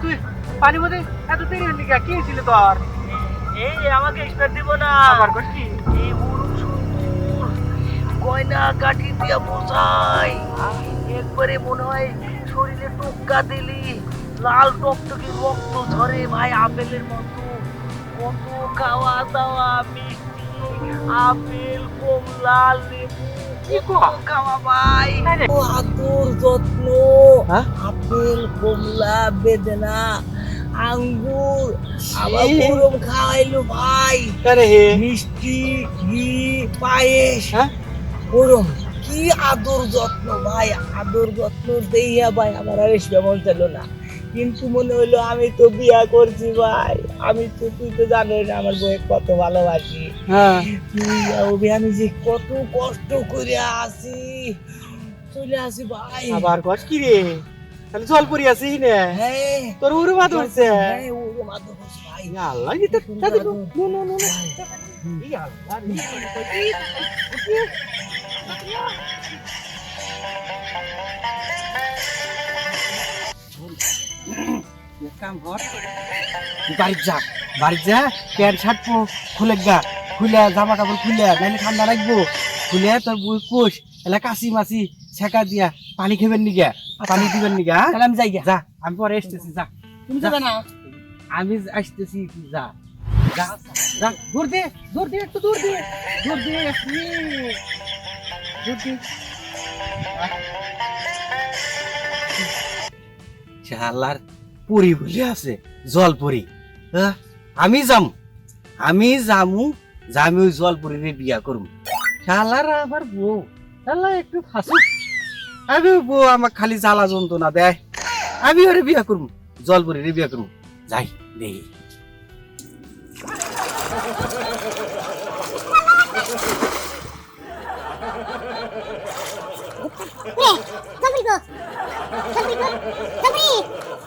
তুই পানি মধ্যে এত দেরি হলি কে ছিল তোর এই আমাকে এক্সপার্ট দিব না আবার কি এই সুন্দর গয়না কাঠি দিয়া বসাই একবারে মনে হয় শরীরে টোক্কা দিলি লাল টকটকে রক্ত ঝরে ভাই আপেলের মতো কত খাওয়া দাওয়া মিষ্টি আপেল কমলা লেবু আদর যত্ন। হ্যাঁ? আপেল কমলা বেদনা আঙ্গুর আবার গরম খাওয়াইলো ভাই। মিষ্টি ঘি পায়েস। হ্যাঁ? গরম। কি আদর যত্ন ভাই। আদর যত্ন দেইয়া ভাই আমার আর মন চাইলো না। কিন্তু মনে হলো আমি তো বিয়া করছি ভাই আমি তো তুই তো জানোই না আমার বউকে কত ভালোবাসি হ্যাঁ তুই আমি যে কত কষ্ট করে আসি চলে আসি ভাই আবার কর কি রে তাহলে জল পরি আছিস না হ্যাঁ তোর উড়ে মা ধরছে হ্যাঁ, ওরে মাদক হচ্ছে ভাই আল্লাহ কি তো তাতে নো নো নো নো। ইয়া আল্লাহ কাম কর তুই বাড়ি যা বাড়ি যা প্যান্ট শার্ট খুলে গা খুলে জামা কাপড় খুলে নাইলে ঠান্ডা লাগবো খুলে তোর বই কোষ এলা কাশি মাসি ছেঁকা দিয়া পানি খেবেন নি গা পানি দিবেন নি গা তাহলে আমি যাই গা। যা আমি পরে আসতেছি যা। তুমি যাবে না? আমি আসতেছি যা। যা যা দূর দে দূর দে একটু দূর দে। দূর দে দূর দে। শালার পুরি বলে আছে জল পুরি হ্যাঁ? আমি যাম আমি যামু, যামি ওই বিয়া করব শালার আবার বউ শালা একটু ফাঁসুক আমি বউ আমাকে খালি জ্বালা যন্ত্রণা দেয় আমি ওরে বিয়া করব জল বিয়া করব যাই দেখি Dobry go! Dobry go! Dobry! Dobry! Go! Dobry go! Dobry!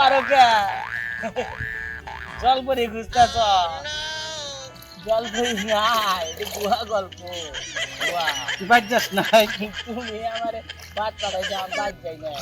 Puri কে জল পরে ঘুরতেছ জল পরি নাই এটা গুহা গল্প। বাদ যাস নাই তুমি আমার বাদ পাঠাইছো আমি বাদ যাই না।